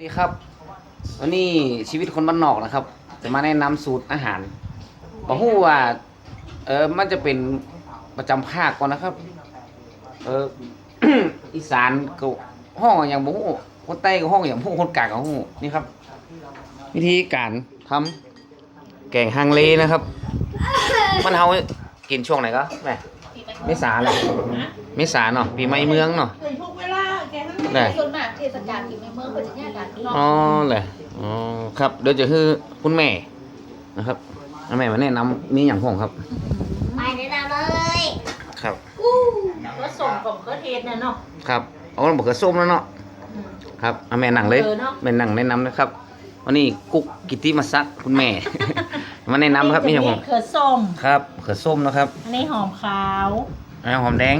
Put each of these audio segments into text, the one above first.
สวัสดีครับวันนี้ชีวิตคนบ้านนอกนะครับ จะมาแนะนำสูตรอาหารบอกฮู้ว่าเออมันจะเป็นประจำภาคก่อนนะครับ เอออีสานก็ห้องอย่างบ่ฮู้คนใต้ก็ห้องอย่างฮู้คนกลางก็ฮู้นี่ครับ วิธีการทำแกงฮังเลนะครับ มันเฮากินช่วงไหนก็แม่เมษาเลยเมษาเนาะปีใหม่เมืองเนาะ เคยทุกเวลาแกทั้งได้ส่วนมากเทศกาลที่ในเมืองเป็นญาติกันเนาะอ๋อเลยอ๋อครับเดี๋ยวจะคือคุณแม่นะครับเอาแม่มาแนะนำมีอย่างพ่องครับ ไปแนะนำเลยครับก็ส่งของเครือเทศเนี่ยเนาะครับเอาบอกเขือส้มแล้วเนาะครับเอาแม่หนังเลยเออเนาะ แม่หนังแนะนำนะครับวันนี้กุ๊กกิติมาซักคุณแม่ มาแนะนำครับมีอย่างพ่องเขือส้ม ครับเขือส้มนะครับอันนี้หอมขาวเอาหอมแดง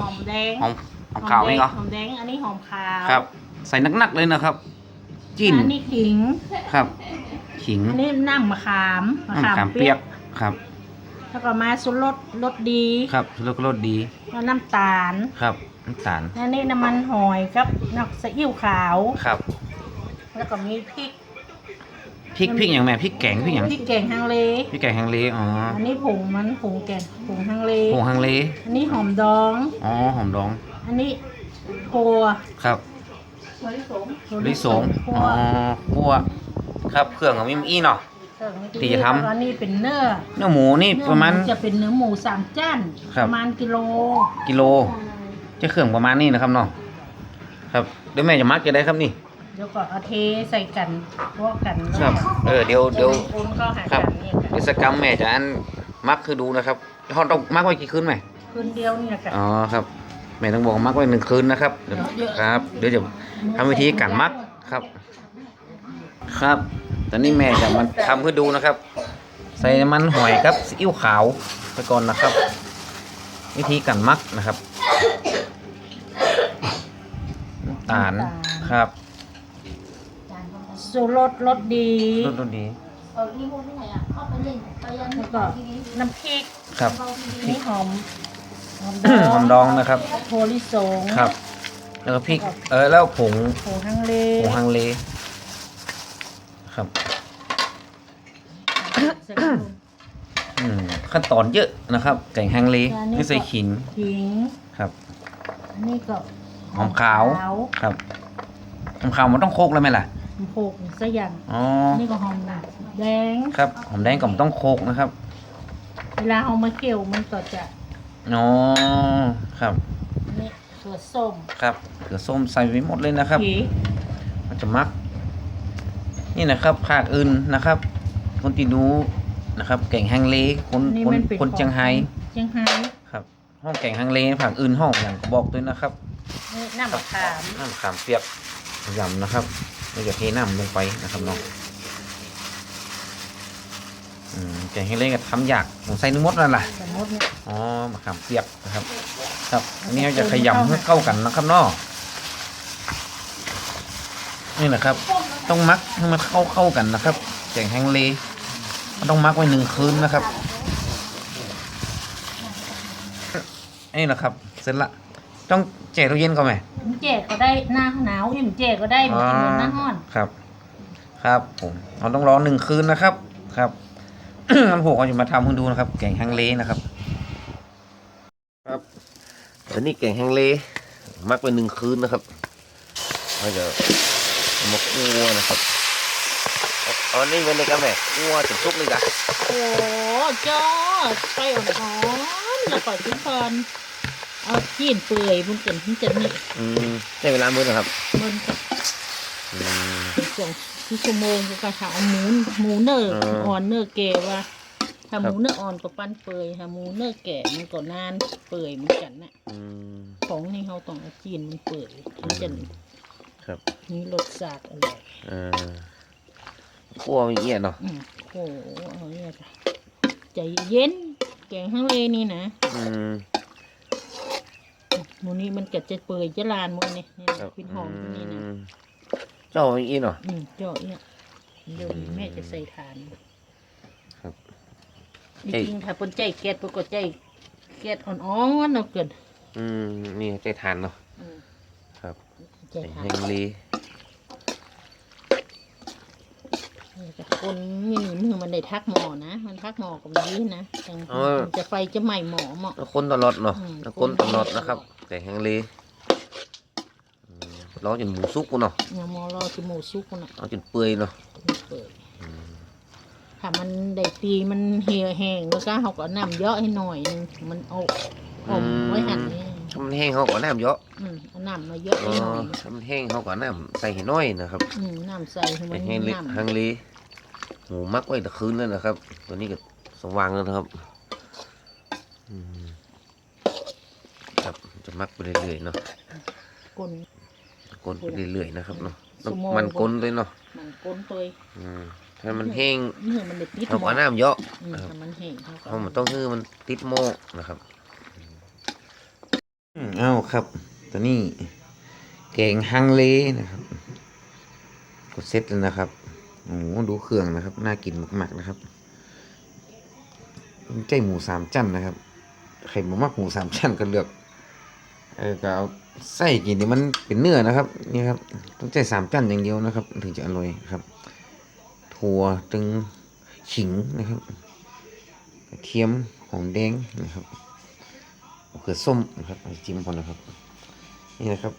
หอมแดงหอม หอมขาวนี่เหรอหอมแดงอันนี้หอมขาวครับ ใส่นักๆเลยนะครับ จิ้นอันนี้ขิงครับ ขิงอันนี้น้ำมะขามมะน้ำขามขามเปีเปียยกกครับ แล้วก็มาสุรสรสดีครับแล้วก็รสดีแล้วน้ำตาลครับน้ำตาลอันนี้น้ำมันหอยกับนักซีอิ๊วขาวครับ แล้วก็มีพริกพริกพริกอย่างแม่พริกแกงพริกอย่างพริกแกงฮังเลพริกแกงฮังเลอ๋ออันนี้ผงมันผงแกงผงฮังเลผงฮังเลอันนี้หอมดองอ๋อหอมดอง อันนี้ถั่วครับถั่วลิสงลิสงถั่อ๋วอคั่วครับเครื่องของมิมอี้เนาะที่จะทำ อันนี้เป็นเนื้อเนื้อหมูนี่ประมาณ เนื้อหจะเป็นเนื้อหมูสามจ้านครับ ประมาณกิโลกิโล จะเครื่องประมาณนี้นะครับเนาะครับเดี๋ยวแม่จะมักจะได้ครับนี่ เดี๋ยวก็เอาเทใส่กันพวกกันครับ เออเดี๋ยวเดี๋ยวคนเข้าหาครักับนนี่กันกิจกรรมแม่จะอันมักคือดูนะครับเขาต้องมักไว้กี่คืนไหม คืนเดียวนี่แหละกันอ๋อครับ แม่ต้องบอกว่ามักไว้หนึ่งคืนนะครับเดี๋ยวครับ เดี๋ยวจะทำวิธีการมักครับ ครับ ตอนนี้แม่จะมาทำให้ดูนะครับ ใส่น้ำมันหอยครับซีอิ๊วขาวไปก่อนนะครับ วิธีการมักนะครับน้ำตาลครับจานของกันสูรสรสดีรสดีเอาที่พูดที่ไหนอะเข้าไปเล่นไปยันแล้วก็ที่นี้น้ำพริกครับเข้าที่อันนี้นี่หอม หอมหอมดองนะครับถั่วลิสงครับ แล้วก็พริก เออแล้วผงผงฮังเลผงฮังเล ครับใส่ถุงอืมขั้นตอนเยอะนะครับ แกงฮังเลอันนี้ไม่ใส่ก็ขิงขิงครับอันนี้ก็หอมขาวครับหอมขาวมันต้องโคกแล้วไหมล่ะหอมโขกสยันอ๋อนี่ก็หอมหนักแดงครับหอมแดงก็มันต้องโคกนะครับ เวลาเอามาเคี่ยวมันก็จะ อ๋อครับนี่ถั่วส้มครับเขือส้มใส่ไว้หมดเลยนะครับ ผีมันจะมัก นี่นะครับภาคอื่นนะครับ คนที่ดูนะครับ แกงฮังเลคนนี่คนมันเป็นคนเชียงไฮ้เชียงไฮ้ครับ ห้องแกงฮังเลภาคอื่นห้องอย่างบอกด้วยนะครับนี่น้ำมะขามน้ำขามเปียกยำนะครับเราจะเทน้ำลงไปนะครับน้อง อืมแกงให้เล่นกับทำยากผมใส่นื้อมดนั่นแหละสมมติเนี่ยอ๋อมะขามเปียกนะครับ ครับอันนี้เราจะขยำให้เข้ากันนะครับเนาะนี่แหละครับ ต้องมักให้มันเข้าเข้ากันนะครับแกงแห้งเลมันต้องมักไว้หนึ่งคืนนะครับนี่แหละครับเสร็จละต้องแช่ตู้เย็นก่อนไหมมันแจกก็ได้หน้าหนาวยิ่งแจกก็ได้มันกินเหมือนหน้าห้อน ครับ ครับผมเราต้องรอหนึ่งคืนนะครับ ครับงั้น ผมก็จะมาทำให้ดูนะครับ แกงฮังเลนะครับ ครับอันนี้แกงฮังเลมักไปหนึ่งคืนนะครับเราจะเอามาคั่วนะครับเอาเอาอันนี้ไว้เลยครับแม่คั่วจนสุกเลยจ้ะโอ้จอดไฟอ่อนๆแล้วก็ทุกคนเอาจีนเปื่อยมันเกินที่จะนี่อืมได้เวลามื้อนะครับ มันก็อืม สองชั่วโมงก็กระถาหมูหมูเนื้อเอออ่อ่อนเนื้อแก่ว่าถ้าคหรับมูเนื้ออ่อนก็ปั้นเปื่อยถ้าหมูเนื้อแก่มันก็นานเปื่อยเหมือนกันนะอืมของนี่เขาต้องเอาจีนมันเปื่อยมันจะครับมีรสชาติอร่อยเออคั่วอย่างเงี้ยเนาะอืมโอ้โหเอาเนี่ยจ้ะใจเย็นแกงฮังเลนี่นะอืมหมูนี่มันก็จะเปื่อยจะลานหมดนี่นี่ครับเป็นหอมตัวนี้นะอืม เจ้าอย่างงี้เนาะ อืมเจาะเนี่ยเดี๋ยวแม่จะใส่ทานครับจริงๆถ้าเป็นใจแก๊สปกติใจแก๊สอ่อนๆเนาะเกินอืมนี่ใจทานเนาะอืมครับใจทานแห่งลีแล้วก็คนนี่มือมันได้ทักหมอนะ มันทักหมอกับนี้นะจังมันจะไฟจะไหม้หมอหมอ แล้วคนตลอดเนาะอืม แล้วคนตลอดนะครับ แต่แห้งเลอืม รอจนหมูสุกกูเนาะเนี่ยหมอรอจมูกซุกน่ะเอาจนเปื่อยเนาะเปิดถ้ามันได้ตีมันเหี่ยวแห้งแล้วก็เขาก็น้ำเยอะให้หน่อยนึงมันเอาอมไว้หั่นนี่ถ้ามันแห้งเขาก็น้ำเยอะอืมเอาน้ำมาเยอะอ๋ให้หน่ออยถ้ามันแห้งเขาก็น้ำใส่ให้น้อยนะครับอืมน้ำใส่ให้มัแต่นแห้งเล็กน้ำฮังเลหมูมักไว้แต่คืนแล้วนะครับ ตัวนี้ก็สว่างแล้วนะครับอืมครับจะมักไปเรื่อยๆเนาะก้น กลนไปเรื่อยๆนะครับเนาะชั่วโมงมันกลนเลยเนาะมันก้นตัวอืมถ้ามันแห้งเมื่อมันได้ติดเขาหมก็อน้ำเยอะ อืมถ้ามันแห้งเขาก็เพราะมันต้องให้มันติดโม่นะครับอืมเอ้าครับ ตัวนี้แกงฮังเลนะครับกดเซตเลยนะครับโอ้โหดูเครื่องนะครับ น่ากินมากๆนะครับใจหมูสามจันนะครับ ใครบ่มักหมูสามจันก็เลือก เออก็เอาไส้กินนี่มันเป็นเนื้อนะครับนี่ครับต้องใจสามจันอย่างเดียวนะครับ ถึงจะอร่อยครับ ถั่วตึงขิงนะครับกระเทียมหอมแดงนะครับเขือส้มนะครับจิ้มพอนะครับ นี่นะครับ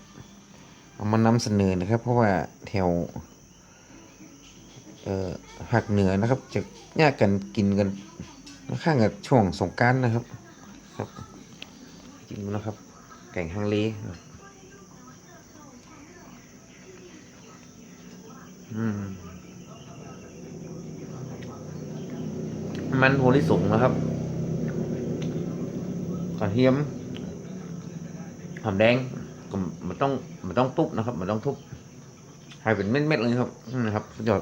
เอามานำเสนอนะครับ เพราะว่าแถวเอ่อภาคเหนือนะครับ จะแยกกันกินกันข้างกับช่วงสงการนะครับครับจิ้มนะครับ แกงฮังลครับอืมมันโพลิสงนะครับกระเทียมหอมแดงมันต้องมันต้องทุบนะครับ มันต้องทุบให้เป็นเม็ดๆเลยครับนะครับสุดยอด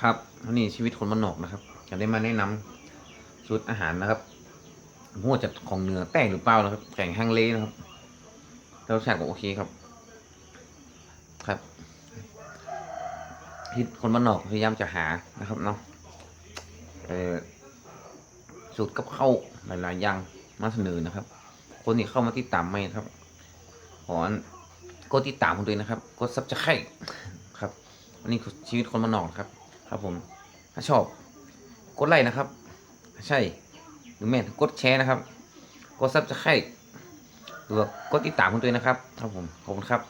ครับนนี้ชีวิตคนมันนอกนะครับจะได้มาแนะนำชุดอาหารนะครับหัวาจะของเนื้อแตกหรือเปล่านะครับแกงฮังเลนะครับรสชาติก็โอเคครับ ครับที่คนบ้านนอกพยายามจะหานะครับเนาะเออสูตรกับข้าวหลายๆอย่างมาเสนอนะครับ คนที่เข้ามาติดตามไม่ครับขอกดติดตามผมด้วยนะครับ กดซับจะไข่ครับอันนี้ชีวิตคนบ้านนอกครับ ครับผม ถ้าชอบ กดไลค์นะครับ ใช่หรือแม่กดแชร์นะครับ กดซับจะไข่หรือกดติดตามคุณด้วยนะครับ ครับผม ขอบคุณครับ